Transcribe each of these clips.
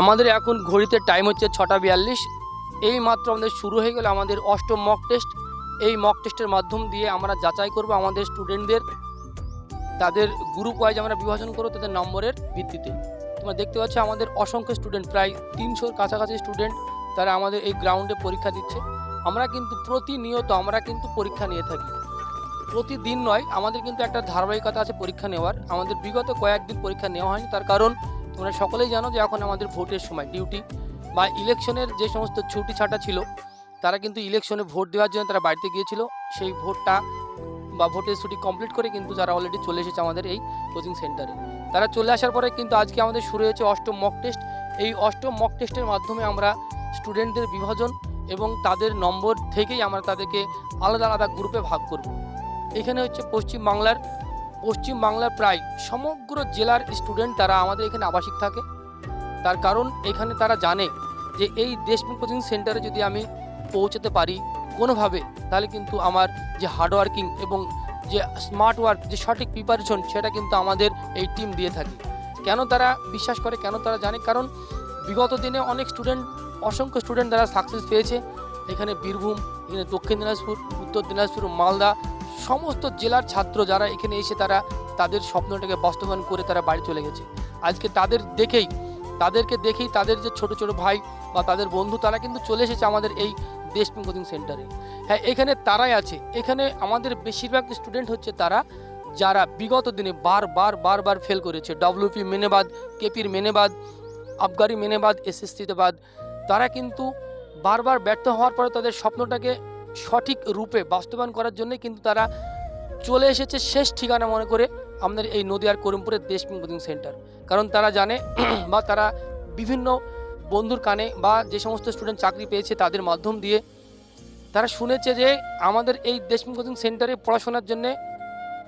আমাদের এখন ঘড়িতে টাইম হচ্ছে ছটা বিয়াল্লিশ। এই মাত্র আমাদের শুরু হয়ে গেল আমাদের অষ্টম মক টেস্ট এই মক টেস্টের মাধ্যম দিয়ে আমরা যাচাই করব আমাদের স্টুডেন্টদের তাদের গ্রুপ ওয়াইজ আমরা বিভাজন করব তাদের নম্বরের ভিত্তিতে। তোমরা দেখতে পাচ্ছ আমাদের অসংখ্য স্টুডেন্ট প্রায় তিনশোর কাছাকাছি স্টুডেন্ট তারা আমাদের এই গ্রাউন্ডে পরীক্ষা দিচ্ছে। আমরা কিন্তু প্রতিনিয়ত, আমরা কিন্তু পরীক্ষা নিয়ে থাকি। প্রতিদিন নয়, আমাদের কিন্তু একটা ধারাবাহিকতা আছে পরীক্ষা নেওয়ার। আমাদের বিগত কয়েকদিন পরীক্ষা নেওয়া হয়নি, তার কারণ তোমরা সকলেই জানো যে এখন আমাদের ভোটের সময় ডিউটি বা ইলেকশনের যে সমস্ত ছুটি ছাটা ছিল, তারা কিন্তু ইলেকশনে ভোট দেওয়ার জন্য তারা বাড়িতে গিয়েছিল। সেই ভোটটা বা ভোটের ছুটি কমপ্লিট করে কিন্তু যারা অলরেডি চলে এসেছে আমাদের এই কোচিং সেন্টারে তারা চলে আসার পরে কিন্তু আজকে আমাদের শুরু হয়েছে অষ্টম মক টেস্ট এই অষ্টম মক টেস্টের মাধ্যমে আমরা স্টুডেন্টদের বিভাজন এবং তাদের নম্বর থেকেই আমরা তাদেরকে আলাদা আলাদা গ্রুপে ভাগ করব। এখানে হচ্ছে পশ্চিম বাংলার পশ্চিম বাংলার প্রায় সমগ্র জেলার স্টুডেন্ট তারা আমাদের এখানে আবাসিক থাকে। তার কারণ এখানে তারা জানে যে এই দেশমুখ কোচিং সেন্টারে যদি আমি পৌঁছাতে পারি কোনোভাবে, তাহলে কিন্তু আমার যে হার্ডওয়ার্কিং এবং যে স্মার্ট ওয়ার্ক যে সঠিক প্রিপারেশন সেটা কিন্তু আমাদের এই টিম দিয়ে থাকে। কেন তারা বিশ্বাস করে, কেন তারা জানে? কারণ বিগত দিনে অনেক স্টুডেন্ট অসংখ্য স্টুডেন্ট তারা সাকসেস পেয়েছে। এখানে বীরভূম, এখানে দক্ষিণ দিনাজপুর, উত্তর দিনাজপুর, মালদা সমস্ত জেলার ছাত্র যারা এখানে এসে তারা তাদের স্বপ্নটাকে বাস্তবায়ন করে তারা বাড়ি চলে গেছে। আজকে তাদের দেখেই, তাদেরকে দেখেই তাদের যে ছোট ছোট ভাই বা তাদের বন্ধু, তারা কিন্তু চলে এসেছে আমাদের এই দেশপ্রেম কোচিং সেন্টারে হ্যাঁ এখানে তারাই আছে। এখানে আমাদের বেশিরভাগ স্টুডেন্ট হচ্ছে তারা, যারা বিগত দিনে বারবার বারবার ফেল করেছে। ডব্লিউপি মেনেবাদ কেপির মেনেবাদ, আবগারি মেনেবাদ এসএসসিতে বাদ। তারা কিন্তু বারবার ব্যর্থ হওয়ার পরে তাদের স্বপ্নটাকে সঠিক রূপে বাস্তবায়ন করার জন্য কিন্তু তারা চলে এসেছে শেষ ঠিকানা মনে করে আমাদের এই নদীয়ার করিমপুরের দেশপ্রেম কোচিং সেন্টার। কারণ তারা জানে বা তারা বিভিন্ন বন্ধুর কানে বা যে সমস্ত স্টুডেন্ট চাকরি পেয়েছে তাদের মাধ্যম দিয়ে তারা শুনেছে যে আমাদের এই দেশপ্রেম কোচিং সেন্টারে পড়াশোনার জন্য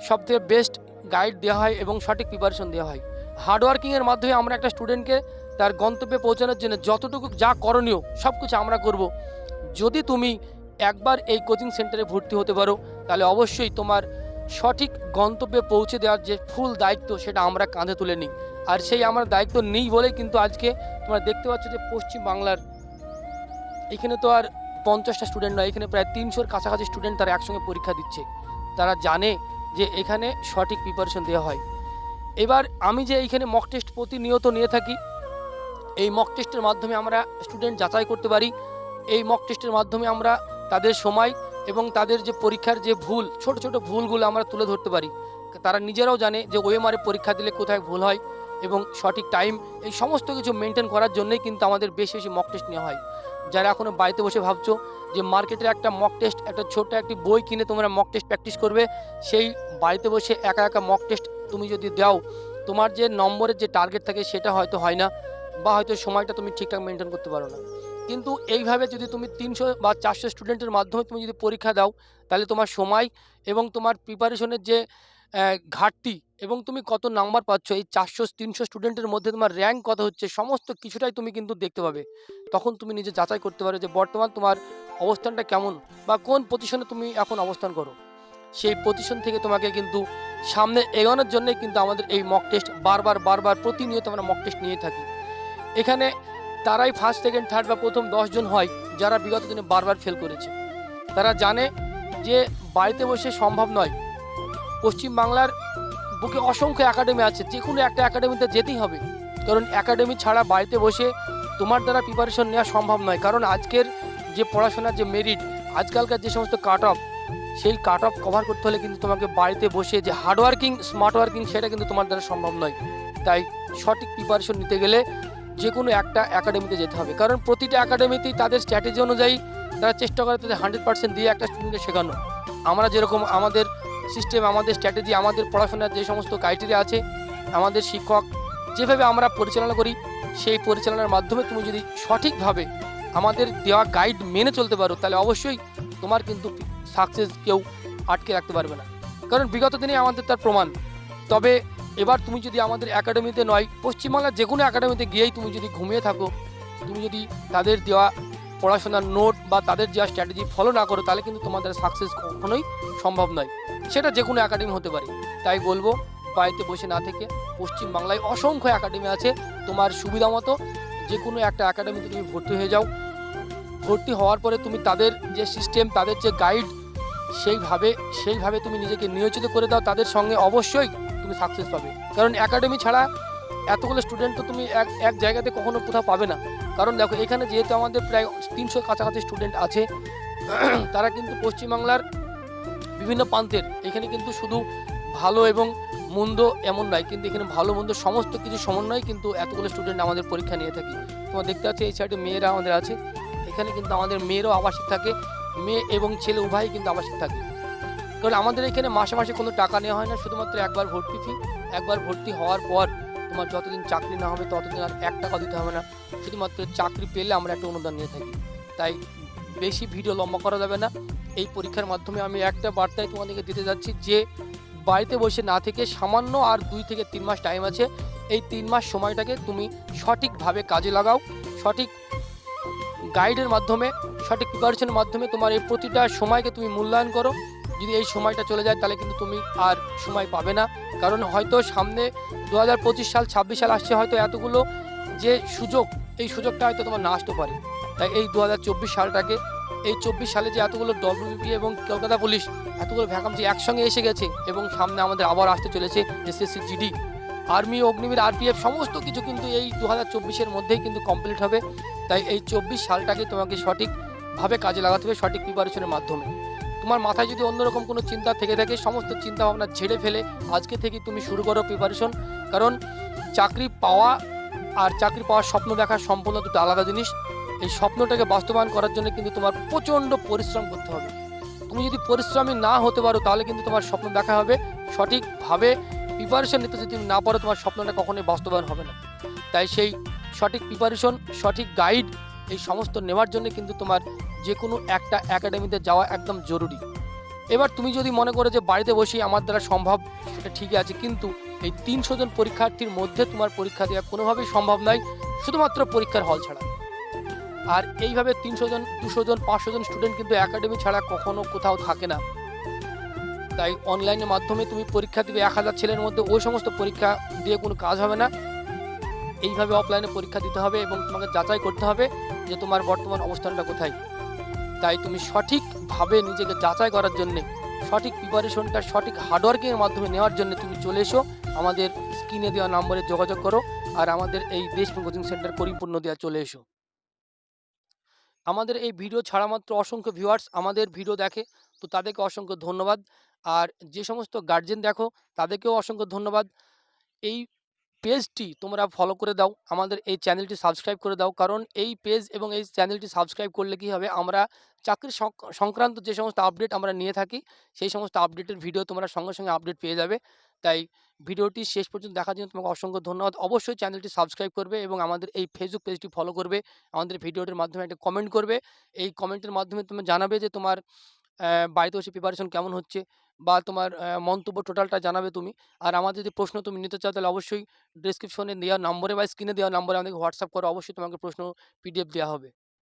সবথেকে বেস্ট গাইড দেওয়া হয় এবং সঠিক প্রিপারেশন দেওয়া হয়। হার্ডওয়ার্কিংয়ের মাধ্যমে আমরা একটা স্টুডেন্টকে তার গন্তব্যে পৌঁছানোর জন্য যতটুকু যা করণীয় সব কিছু আমরা করব। যদি তুমি একবার এই কোচিং সেন্টারে ভর্তি হতে পারো। তাহলে অবশ্যই তোমার সঠিক গন্তব্যে পৌঁছে দেওয়ার যে ফুল দায়িত্ব, সেটা আমরা কাঁধে তুলে নিই। আর সেই আমার দায়িত্ব নেই বলেই কিন্তু আজকে তোমরা দেখতে পাচ্ছ যে পশ্চিম বাংলার এখানে তো আর পঞ্চাশটা স্টুডেন্ট নয়, এখানে প্রায় তিনশোর কাছাকাছি স্টুডেন্ট তারা একসঙ্গে পরীক্ষা দিচ্ছে। তারা জানে যে এখানে সঠিক প্রিপারেশন দেওয়া হয়। এবার আমি যে এইখানে মক টেস্ট প্রতিনিয়ত নিয়ে থাকি, এই মক টেস্টের মাধ্যমে আমরা স্টুডেন্ট যাচাই করতে পারি। এই মক টেস্টের মাধ্যমে আমরা তাদের সময় এবং তাদের যে পরীক্ষার যে ভুল, ছোট ছোট ভুলগুলো আমরা তুলে ধরতে পারি। তারা নিজেরাও জানে যে ওএমআরে পরীক্ষা দিলে কোথায় ভুল হয় এবং সঠিক টাইম এই সমস্ত কিছু মেনটেন করার জন্যই কিন্তু আমাদের বেশি বেশি মক টেস্ট নেওয়া হয়। যারা এখনও বাড়িতে বসে ভাবছ যে মার্কেটের একটা মক টেস্ট একটা ছোট্ট একটি বই কিনে তোমরা মক টেস্ট প্র্যাকটিস করবে, সেই বাড়িতে বসে একা একা মক টেস্ট তুমি যদি দাও, তোমার যে নম্বরের যে টার্গেট থাকে সেটা হয়তো হয় না বা হয়তো সময়টা তুমি ঠিকঠাক মেনটেন করতে পারো না। কিন্তু এইভাবে যদি তুমি তিনশো বা চারশো স্টুডেন্টের মাধ্যমে তুমি যদি পরীক্ষা দাও, তাহলে তোমার সময় এবং তোমার প্রিপারেশনের যে ঘাটতি এবং তুমি কত নাম্বার পাচ্ছ, এই চারশো, তিনশো স্টুডেন্টের মধ্যে তোমার র্যাঙ্ক কত হচ্ছে, সমস্ত কিছুটাই তুমি কিন্তু দেখতে পাবে। তখন তুমি নিজে যাচাই করতে পারো যে বর্তমান তোমার অবস্থানটা কেমন বা কোন পজিশনে তুমি এখন অবস্থান করো। সেই পজিশন থেকে তোমাকে কিন্তু সামনে এগোনোর জন্য কিন্তু আমাদের এই মক টেস্ট বারবার বারবার প্রতিনিয়ত আমরা মক টেস্ট নিয়ে থাকি। এখানে তারাই ফার্স্ট সেকেন্ড থার্ড বা প্রথম দশজন হয় যারা বিগত দিনে বারবার ফেল করেছে। তারা জানে যে বাড়িতে বসে সম্ভব নয়। পশ্চিম বাংলার বুকে অসংখ্য একাডেমি আছে, যে কোনো একটা একাডেমিতে যেতেই হবে। কারণ একাডেমি ছাড়া বাড়িতে বসে তোমার দ্বারা প্রিপারেশন নেওয়া সম্ভব নয়। কারণ আজকের যে পড়াশোনার যে মেরিট আজকালকার যে সমস্ত কাট অফ সেই কাট অফ কভার করতে হলে কিন্তু তোমাকে বাড়িতে বসে যে হার্ডওয়ার্কিং স্মার্ট ওয়ার্কিং সেটা কিন্তু তোমার দ্বারা সম্ভব নয়। তাই সঠিক প্রিপারেশন নিতে গেলে যে কোনো একটা একাডেমিতে যেতে হবে। কারণ প্রতিটা একাডেমিতেই তাদের স্ট্র্যাটেজি অনুযায়ী তারা চেষ্টা করে তাদের হান্ড্রেড পার্সেন্ট দিয়ে একটা স্টুডেন্টকে শেখানো। আমরা যেরকম আমাদের সিস্টেম আমাদের স্ট্র্যাটেজি আমাদের পড়াশোনার যে সমস্ত ক্রাইটেরিয়া আছে, আমাদের শিক্ষক, যেভাবে আমরা পরিচালনা করি, সেই পরিচালনার মাধ্যমে তুমি যদি সঠিকভাবে আমাদের দেওয়া গাইড মেনে চলতে পারো, তাহলে অবশ্যই তোমার কিন্তু সাকসেস কেউ আটকে রাখতে পারবে না। কারণ বিগত দিনে আমাদের তার প্রমাণ। তবে এবার তুমি যদি আমাদের একাডেমিতে নয়, পশ্চিমবাংলার যে কোনো একাডেমিতে গিয়েই তুমি যদি ঘুমিয়ে থাকো, তুমি যদি তাদের দেওয়া পড়াশোনার নোট বা তাদের দেওয়া স্ট্র্যাটেজি ফলো না করো, তাহলে কিন্তু তোমাদের সাকসেস কখনোই সম্ভব নয়। সেটা যে কোনো একাডেমি হতে পারে। তাই বলব, বাড়িতে বসে না থেকে পশ্চিম বাংলায় অসংখ্য একাডেমি আছে। তোমার সুবিধা মতো যে কোনো একটা একাডেমিতে তুমি ভর্তি হয়ে যাও। ভর্তি হওয়ার পরে তুমি তাদের যে সিস্টেম তাদের যে গাইড সেইভাবে সেইভাবে তুমি নিজেকে নিয়োজিত করে দাও। তাদের সঙ্গে অবশ্যই তুমি সাকসেস পাবে। কারণ একাডেমি ছাড়া এতগুলো স্টুডেন্ট তো তুমি এক এক জায়গাতে কখনো কোথাও পাবে না। কারণ দেখো, এখানে যেহেতু আমাদের প্রায় তিনশো কাছাকাছি স্টুডেন্ট আছে, তারা কিন্তু পশ্চিমবাংলার বিভিন্ন প্রান্তের। এখানে কিন্তু শুধু ভালো এবং মন্দ এমন নয়, কিন্তু এখানে ভালো, মন্দ সমস্ত কিছু সমন্বয় কিন্তু এতগুলো স্টুডেন্ট আমাদের পরীক্ষা নিয়ে থাকি। তোমার দেখতে পাচ্ছি, এই সাইডে মেয়েরা আমাদের আছে। এখানে কিন্তু আমাদের মেয়েরও আবাসিক থাকে, মেয়ে এবং ছেলে উভয়ই কিন্তু আবাসিক থাকে। কারণ আমাদের এখানে মাসে মাসে কোনো টাকা নেওয়া হয় না, শুধুমাত্র একবার ভর্তি ফি একবার ভর্তি হওয়ার পর তোমার যতদিন চাকরি না হবে ততদিন আর এক টাকা দিতে হবে না। শুধুমাত্র চাকরি পেলে আমরা একটা অনুদান নিয়ে থাকি। তাই বেশি ভিডিও লম্বা করা যাবে না। এই পরীক্ষার মাধ্যমে আমি একটা বার্তায় তোমাদেরকে দিতে যাচ্ছি যে, বাড়িতে বসে না থেকে সামান্য আর দুই থেকে তিন মাস টাইম আছে, এই তিন মাস সময়টাকে তুমি সঠিকভাবে কাজে লাগাও। সঠিক গাইডের মাধ্যমে, সঠিক প্রিপারেশনের মাধ্যমে তোমার এই প্রতিটা সময়কে তুমি মূল্যায়ন করো। যদি এই সময়টা চলে যায়, তাহলে কিন্তু তুমি আর সময় পাবে না। কারণ হয়তো সামনে দু হাজার পঁচিশ সাল, ছাব্বিশ সাল আসছে, হয়তো এতগুলো যে সুযোগ, এই সুযোগটা হয়তো তোমার না আসতে পারে। তাই এই দু হাজার চব্বিশ সালটাকে, এই চব্বিশ সালে যে এতগুলো ডব্লিউবি এবং কলকাতা পুলিশ, এতগুলো ভ্যাকান্সি একসঙ্গে এসে গেছে এবং সামনে আমাদের আবার আসতে চলেছে SSC GD army Agniveer RPF সমস্ত কিছু কিন্তু এই দু হাজার চব্বিশের মধ্যেই কিন্তু কমপ্লিট হবে। তাই এই চব্বিশ সালটাকে তোমাকে সঠিকভাবে কাজে লাগাতে হবে, সঠিক প্রিপারেশনের মাধ্যমে। তোমার মাথায় যদি অন্যরকম কোনো চিন্তা থেকে থাকে, সমস্ত চিন্তা ভাবনা ঝেড়ে ফেলে আজকে থেকে তুমি শুরু করো প্রিপারেশন কারণ চাকরি পাওয়া আর চাকরি পাওয়ার স্বপ্ন দেখা সম্পূর্ণ দুটো আলাদা জিনিস। এই স্বপ্নটাকে বাস্তবায়ন করার জন্য কিন্তু তোমার প্রচণ্ড পরিশ্রম করতে হবে। তুমি যদি পরিশ্রমী না হতে পারো, তাহলে কিন্তু তোমার স্বপ্ন দেখা হবে। সঠিকভাবে প্রিপারেশন নিতে যদি তুমি না পারো, তোমার স্বপ্নটা কখনোই বাস্তবায়ন হবে না। তাই সেই সঠিক প্রিপারেশন সঠিক গাইড এই সমস্ত নেওয়ার জন্য কিন্তু তোমার যে কোনো একটা একাডেমিতে যাওয়া একদম জরুরি। এবার তুমি যদি মনে করো যে বাড়িতে বসেই আমার দ্বারা সম্ভব, সেটা ঠিকই আছে, কিন্তু এই তিনশো জন পরীক্ষার্থীর মধ্যে তোমার পরীক্ষা দেওয়া কোনোভাবেই সম্ভব নয়, শুধুমাত্র পরীক্ষার হল ছাড়া। আর এইভাবে তিনশো জন, দুশো জন, পাঁচশো জন স্টুডেন্ট কিন্তু একাডেমি ছাড়া কখনো কোথাও থাকে না। তাই অনলাইনের মাধ্যমে তুমি পরীক্ষা দিবে এক হাজার ছেলের মধ্যে, ওই সমস্ত পরীক্ষা দিয়ে কোনো কাজ হবে না। এইভাবে অফলাইনে পরীক্ষা দিতে হবে এবং তোমাকে যাচাই করতে হবে যে তোমার বর্তমান অবস্থানটা কোথায়। তাই তুমি সঠিকভাবে নিজেকে যাচাই করার জন্যে, সঠিক প্রিপারেশনটা সঠিক হার্ডওয়ার্কিংয়ের মাধ্যমে নেওয়ার জন্য তুমি চলে এসো, আমাদের স্ক্রিনে দেওয়া নম্বরে যোগাযোগ করো আর আমাদের এই দেশপ্রেম কোচিং সেন্টার করিমপূর্ণ দেওয়া চলে এসো। আমাদের এই ভিডিও ছাড়া মাত্র অসংখ্য ভিউয়ার্স আমাদের ভিডিও দেখে, তো তাদেরকে অসংখ্য ধন্যবাদ। আর যে সমস্ত গার্জেন দেখো, তাদেরকেও অসংখ্য ধন্যবাদ। এই পেজটি তোমরা ফলো করে দাও। আমাদের এই চ্যানেলটি সাবস্ক্রাইব করে দাও। কারণ এই পেজ এবং এই চ্যানেলটি সাবস্ক্রাইব করলে কি হবে? আমরা চাকরি সং- সংক্রান্ত যে সমস্ত আপডেট আমরা নিয়ে থাকি, সেই সমস্ত আপডেটের ভিডিও তোমরা সঙ্গে সঙ্গে আপডেট পেয়ে যাবে। তাই ভিডিওটি শেষ পর্যন্ত দেখার জন্য তোমাকে অসংখ্য ধন্যবাদ। অবশ্যই চ্যানেলটি সাবস্ক্রাইব করবে এবং আমাদের এই ফেসবুক পেজটি ফলো করবে। আমাদের ভিডিওটির মাধ্যমে একটা কমেন্ট করবে। এই কমেন্টের মাধ্যমে তুমি জানাবে যে তোমার বাড়িতে বসে প্রিপারেশন কেমন হচ্ছে? বা তোমার মন্তব্য টোটালটা জানাবে তুমি। আর আমাদের যদি প্রশ্ন তুমি নিতে চাও, তাহলে অবশ্যই ডিসক্রিপশনে দেওয়া নম্বরে বা স্ক্রিনে দেওয়া নম্বরে আমাদেরকে হোয়াটসঅ্যাপ করো অবশ্যই তোমাকে প্রশ্ন পিডিএফ দেওয়া হবে।